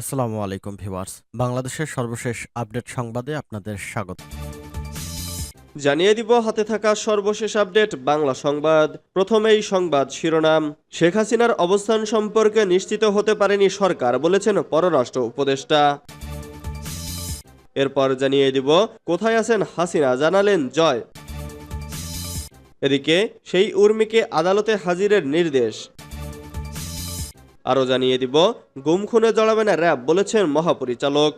আসসালামু আলাইকুম, ভিউয়ার্স। বাংলাদেশের সর্বশেষ আপডেট সংবাদে আপনাদের স্বাগত। জানিয়ে দিব, হাতে থাকা সর্বশেষ আপডেট, বাংলা সংবাদ। প্রথমেই সংবাদ শিরোনাম। শেখ হাসিনার অবস্থান সম্পর্কে নিশ্চিত হতে পারেনি সরকার, বলেছেন পররাষ্ট্র উপদেষ্টা। এরপর জানিয়ে দিব, কোথায় আছেন হাসিনা, জানালেন জয়। এদিকে, সেই উর্মিকে আদালতে হাজিরের নির্দেশ। আরও জানিয়ে দিব গুম খুনে জড়াবে না র্যাব বলেছেন মহাপরিচালক।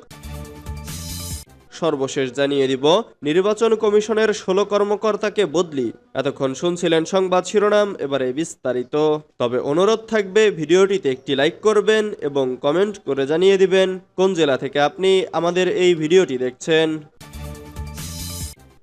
সর্বশেষ জানিয়ে দিব, নির্বাচন কমিশনের ষোলো কর্মকর্তাকে বদলি। এতক্ষণ শুনছিলেন সংবাদ শিরোনাম, এবারে বিস্তারিত। তবে অনুরোধ থাকবে, ভিডিওটিতে একটি লাইক করবেন এবং কমেন্ট করে জানিয়ে দিবেন, কোন জেলা থেকে আপনি আমাদের এই ভিডিওটি দেখছেন।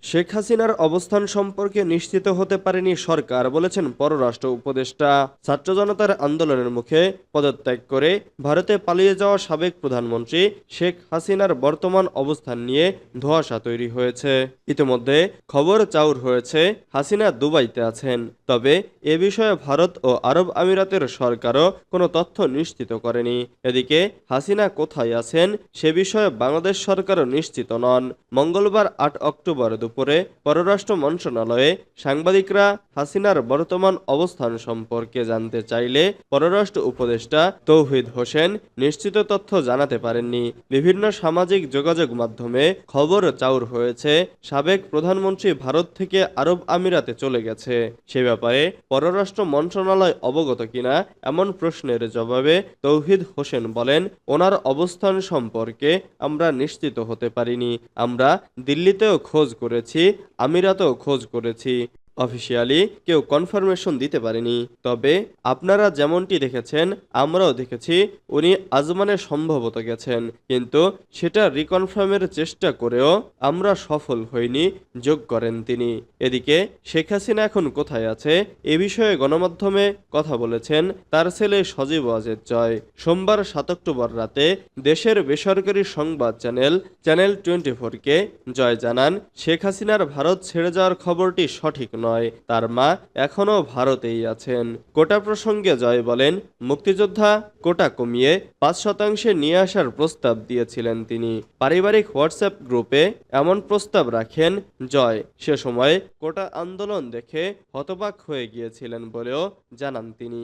শেখ হাসিনার অবস্থান সম্পর্কে নিশ্চিত হতে পারেনি সরকার, বলেছেন পররাষ্ট্র উপদেষ্টা। ছাত্র জনতার আন্দোলনের মুখে পদত্যাগ করে ভারতে পালিয়ে যাওয়া সাবেক প্রধানমন্ত্রী শেখ হাসিনার বর্তমান অবস্থান নিয়ে ধোঁয়াশা তৈরি হয়েছে। ইতিমধ্যে খবর চাউর হয়েছে, হাসিনা দুবাইতে আছেন। তবে এ বিষয়ে ভারত ও আরব আমিরাতের সরকারও কোনো তথ্য নিশ্চিত করেনি। এদিকে হাসিনা কোথায় আছেন সে বিষয়ে বাংলাদেশ সরকারও নিশ্চিত নন। মঙ্গলবার আট অক্টোবর দুপুরে পররাষ্ট্র মন্ত্রণালয়ে সাংবাদিকরা হাসিনার বর্তমান অবস্থান সম্পর্কে জানতে চাইলে পররাষ্ট্র উপদেষ্টা তৌহিদ হোসেন নিশ্চিত তথ্য জানাতে পারেননি। বিভিন্ন সামাজিক যোগাযোগ মাধ্যমে খবর চাউর হয়েছে, সাবেক প্রধানমন্ত্রী ভারত থেকে আরব আমিরাতে চলে গেছে। সে ব্যাপারে পররাষ্ট্র মন্ত্রণালয় অবগত কিনা এমন প্রশ্নের জবাবে তৌহিদ হোসেন বলেন, ওনার অবস্থান সম্পর্কে আমরা নিশ্চিত হতে পারিনি। আমরা দিল্লিতেও খোঁজ করেছি আমিরাতেও খোঁজ করেছি। অফিসিয়ালি কেউ কনফার্মেশন দিতে পারেনি। তবে আপনারা যেমনটি দেখেছেন, আমরাও দেখেছি, উনি আজমানে সম্ভবত গেছেন। কিন্তু সেটা রিকনফার্মের চেষ্টা করেও আমরা সফল হইনি, যোগ করেন তিনি। এদিকে শেখ হাসিনা এখন কোথায় আছে, এ বিষয়ে গণমাধ্যমে কথা বলেছেন তার ছেলে সজীব ওয়াজেদ জয়। সোমবার সাত অক্টোবর রাতে দেশের বেসরকারি সংবাদ চ্যানেল চ্যানেল টোয়েন্টি ফোরকে জয় জানান শেখ হাসিনার ভারত ছেড়ে যাওয়ার খবরটি সঠিক নয়, তার মা এখনও ভারতেই আছেন। কোটা প্রসঙ্গে জয় বলেন মুক্তিযোদ্ধা, কোটা কমিয়ে পাঁচ শতাংশে নিয়ে আসার প্রস্তাব দিয়েছিলেন তিনি। পারিবারিক হোয়াটসঅ্যাপ গ্রুপে এমন প্রস্তাব রাখেন, জয় সে সময় কোটা আন্দোলন দেখে হতবাক হয়ে গিয়েছিলেন বলেও জানান তিনি।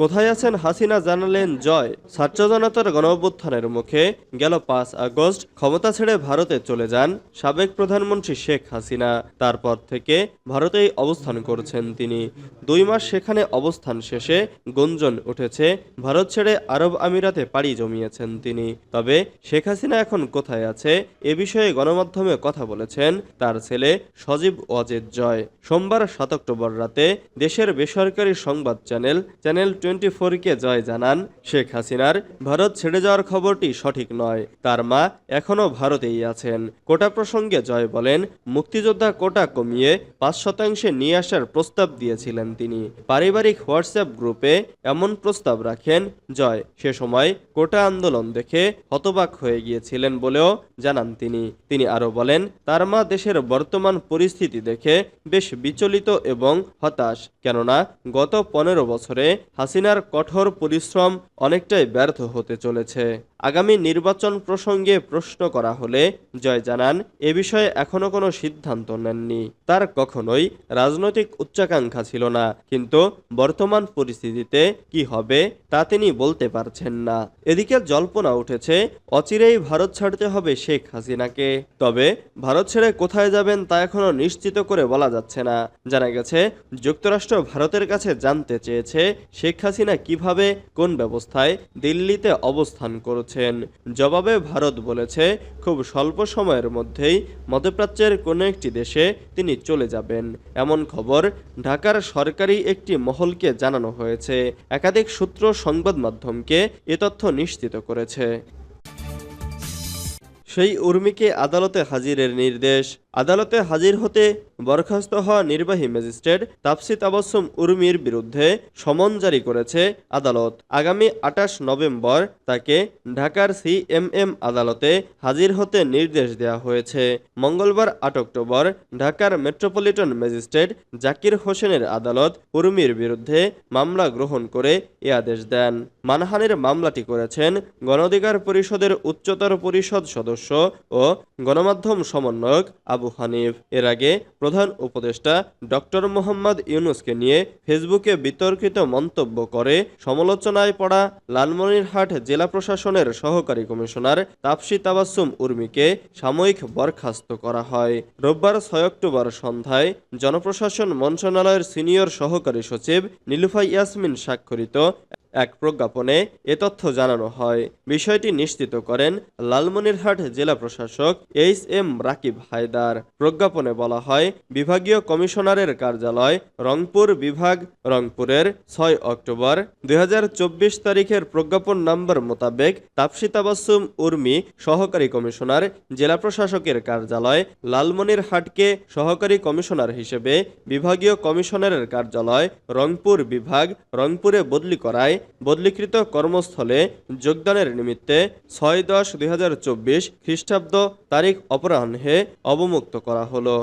কোথায় আছেন হাসিনা জানালেন জয়। ছাত্র জনতার গণঅভ্যুত্থানের মুখে গেল পাঁচ আগস্ট, ক্ষমতা ছেড়ে ভারতে চলে যান সাবেক প্রধানমন্ত্রী শেখ হাসিনা। তারপর থেকে ভারতেই অবস্থান করছেন তিনি। দুই মাস সেখানে অবস্থান শেষে গুঞ্জন উঠেছে, ভারত ছেড়ে আরব আমিরাতে পাড়ি জমিয়েছেন তিনি। তবে শেখ হাসিনা এখন কোথায় আছে এ বিষয়ে গণমাধ্যমে কথা বলেছেন তার ছেলে সজীব ওয়াজেদ জয়। সোমবার সাত অক্টোবর রাতে দেশের বেসরকারি সংবাদ চ্যানেল চ্যানেল টোয়েন্টি ফোরকে জয় জানান শেখ হাসিনার। ভারত ছেড়ে যাওয়ার খবরটি সঠিক নয়। তার মা এখনও ভারতেই আছেন। কোটা প্রসঙ্গে জয় বলেন, মুক্তিযোদ্ধা কোটা কমিয়ে পাঁচ শতাংশে নিয়ে আসার প্রস্তাব দিয়েছিলেন তিনি। পারিবারিক হোয়াটসঅ্যাপ গ্রুপে এমন প্রস্তাব রাখেন, জয় সে সময় কোটা আন্দোলন দেখে হতবাক হয়ে গিয়েছিলেন বলেও জানান তিনি। তিনি আরও বলেন, তার মা দেশের বর্তমান পরিস্থিতি দেখে বেশ বিচলিত এবং হতাশ। কেননা গত পনেরো বছরে হাসিনার কঠোর পরিশ্রম অনেকটাই ব্যর্থ হতে চলেছে। আগামী নির্বাচন প্রসঙ্গে প্রশ্ন করা হলে জয় জানান এ বিষয়ে এখনও কোনো সিদ্ধান্ত নেননি। তার কখনোই রাজনৈতিক উচ্চাকাঙ্ক্ষা ছিল না। কিন্তু বর্তমান পরিস্থিতিতে কি হবে তা তিনি বলতে পারছেন না। এদিকে জল্পনা উঠেছে, অচিরেই ভারত ছাড়তে হবে শেখ হাসিনাকে। তবে ভারত ছেড়ে কোথায় যাবেন তা এখনও নিশ্চিত করে বলা যাচ্ছে না। জানা গেছে, যুক্তরাষ্ট্র ভারতের কাছে জানতে চেয়েছে শেখ হাসিনা কীভাবে, কোন ব্যবস্থায় দিল্লিতে অবস্থান করছেন জবাবে ভারত বলেছে, খুব স্বল্প সময়ের মধ্যেই মধ্যপ্রাচ্যের কোনো একটি দেশে তিনি চলে যাবেন। এমন খবর ঢাকার সরকারি একটি মহলকে জানানো হয়েছে। একাধিক সূত্র সংবাদ মাধ্যমকে এ তথ্য নিশ্চিত করেছে। সেই উর্মিকে আদালতে হাজিরের নির্দেশ আদালতে হাজির হতে বরখাস্ত হওয়া নির্বাহী ম্যাজিস্ট্রেট তাপসি তাবাসুম উর্মির বিরুদ্ধে সমন জারি করেছে আদালত। আগামী আটাশ নভেম্বর তাকে ঢাকার সিএমএম আদালতে হাজির হতে নির্দেশ দেওয়া হয়েছে। মঙ্গলবার আট অক্টোবর ঢাকার মেট্রোপলিটন ম্যাজিস্ট্রেট জাকির হোসেনের আদালত উর্মির বিরুদ্ধে মামলা গ্রহণ করে এ আদেশ দেন। মানহানির মামলাটি করেছেন গণঅধিকার পরিষদের উচ্চতর পরিষদ সদস্য ও গণমাধ্যম সমন্বয়ক আবু হানিফ। এর আগে প্রধান উপদেষ্টা ডক্টর মোহাম্মদ ইউনুসকে নিয়ে ফেসবুকে বিতর্কিত মন্তব্য করে সমালোচনায় পড়া লালমনিরহাট জেলা প্রশাসনের সহকারী কমিশনার তাপসি তাবাসুম উর্মিকে সাময়িক বরখাস্ত করা হয়। রোববার ছয় অক্টোবর সন্ধ্যায় জনপ্রশাসন মন্ত্রণালয়ের সিনিয়র সহকারী সচিব নীলুফা ইয়াসমিন স্বাক্ষরিত এক প্রজ্ঞাপনে এ তথ্য জানানো হয়। বিষয়টি নিশ্চিত করেন লালমনিরহাট জেলা প্রশাসক এইচ এম রাকিব হায়দার। প্রজ্ঞাপনে বলা হয়, বিভাগীয় কমিশনারের কার্যালয় রংপুর বিভাগ রংপুরের ছয় অক্টোবর দু হাজার চব্বিশ তারিখের প্রজ্ঞাপন নম্বর মোতাবেক তাপসি তাবাসুম উর্মি সহকারী কমিশনার, জেলা প্রশাসকের কার্যালয় লালমনিরহাটকে সহকারী কমিশনার হিসেবে বিভাগীয় কমিশনারের কার্যালয় রংপুর বিভাগ রংপুরে বদলি করায় বদলিকৃত কর্মস্থলে যোগদানের নিমিত্তে ছয় দশ দুই খ্রিস্টাব্দ তারিখ অপরাহ্নে অবমুক্ত করা হলো।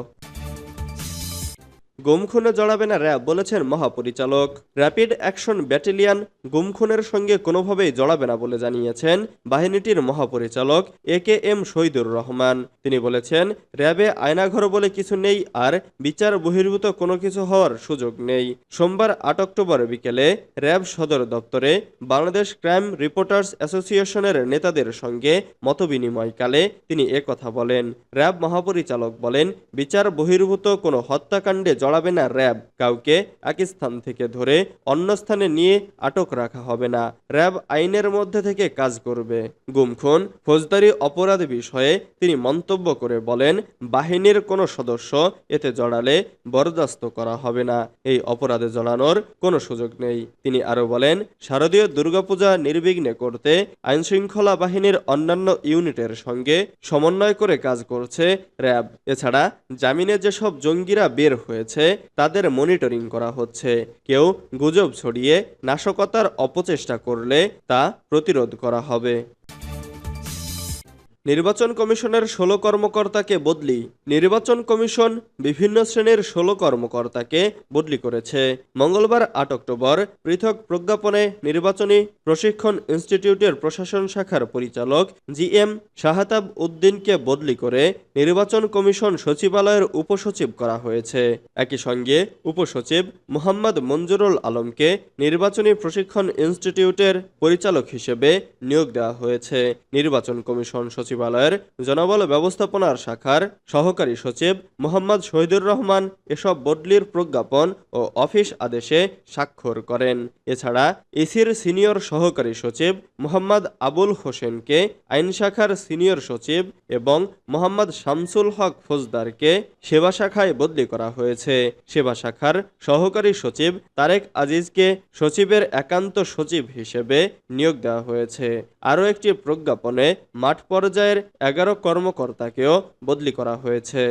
গুমখুনে জড়াবে না র্যাব বলেছেন মহাপরিচালক। র্যাপিড অ্যাকশন ব্যাটালিয়ন গুমখুনের সঙ্গে কোনোভাবেই জড়াবে না বলে জানিয়েছেন বাহিনীটির মহাপরিচালক A K M Shahidur Rahman. তিনি বলেছেন, র্যাবে আয়নাঘর বলে কিছু নেই আর বিচার বহির্ভূত কোনো কিছু হওয়ার সুযোগ নেই। সোমবার আট অক্টোবর বিকেলে র্যাব সদর দপ্তরে বাংলাদেশ ক্রাইম রিপোর্টার্স অ্যাসোসিয়েশনের নেতাদের সঙ্গে মতবিনিময়কালে তিনি কথা বলেন। র্যাব মহাপরিচালক বলেন, বিচার বহির্ভূত কোনো হত্যাকাণ্ডে জড়াবে না র্যাব। কাউকে এক স্থান থেকে ধরে অন্য স্থানে নিয়ে আটক রাখা হবে না। র্যাব আইনের মধ্যে থেকে কাজ করবে। গুমখুন ফৌজদারি অপরাধ বিষয়ে তিনি মন্তব্য করে বলেন, বাহিনীর কোনো সদস্য এতে জড়ালে বরদাস্ত করা হবে না। এই অপরাধে জড়ানোর কোনো সুযোগ নেই। তিনি আরও বলেন, শারদীয় দুর্গাপূজা নির্বিঘ্নে করতে আইনশৃঙ্খলা বাহিনীর অন্যান্য ইউনিটের সঙ্গে সমন্বয় করে কাজ করছে র্যাব। এছাড়া জামিনে যেসব জঙ্গিরা বের হয়েছে তাদের মনিটরিং করা হচ্ছে। কেউ গুজব ছড়িয়ে নাশকতার অপচেষ্টা করলে তা প্রতিরোধ করা হবে। নির্বাচন কমিশনের ষোলো কর্মকর্তাকে বদলি। নির্বাচন কমিশন বিভিন্ন শ্রেণির ষোলো কর্মকর্তাকে বদলি করেছে। মঙ্গলবার আট অক্টোবর পৃথক প্রজ্ঞাপনে নির্বাচনী প্রশিক্ষণ ইনস্টিটিউটের প্রশাসন শাখার পরিচালক জি এম শাহাতাব উদ্দিনকে বদলি করে নির্বাচন কমিশন সচিবালয়ের উপসচিব করা হয়েছে। একই সঙ্গে উপসচিব মোহাম্মদ মঞ্জুরুল আলমকে নির্বাচনী প্রশিক্ষণ ইনস্টিটিউটের পরিচালক হিসেবে নিয়োগ দেওয়া হয়েছে। নির্বাচন কমিশন সচিবালয়ের জনবল ব্যবস্থাপনার শাখার সহকারী সচিব মোহাম্মদ শহীদুর রহমান এসব বদলির প্রজ্ঞাপন ও অফিস আদেশে স্বাক্ষর করেন। এছাড়া ইসির সিনিয়র সহকারী সচিব মোহাম্মদ আবুল হোসেনকে আইন শাখার সিনিয়র সচিব এবং মোহাম্মদ শামসুল হক ফৌজদারকে সেবা শাখায় বদলি করা হয়েছে। সেবা শাখার সহকারী সচিব তারেক আজিজকে সচিবের একান্ত সচিব হিসেবে নিয়োগ দেওয়া হয়েছে। আরও একটি প্রজ্ঞাপনে মাঠ পর্যায়ের এগারো কর্মকর্তাকেও বদলি করা হয়েছে।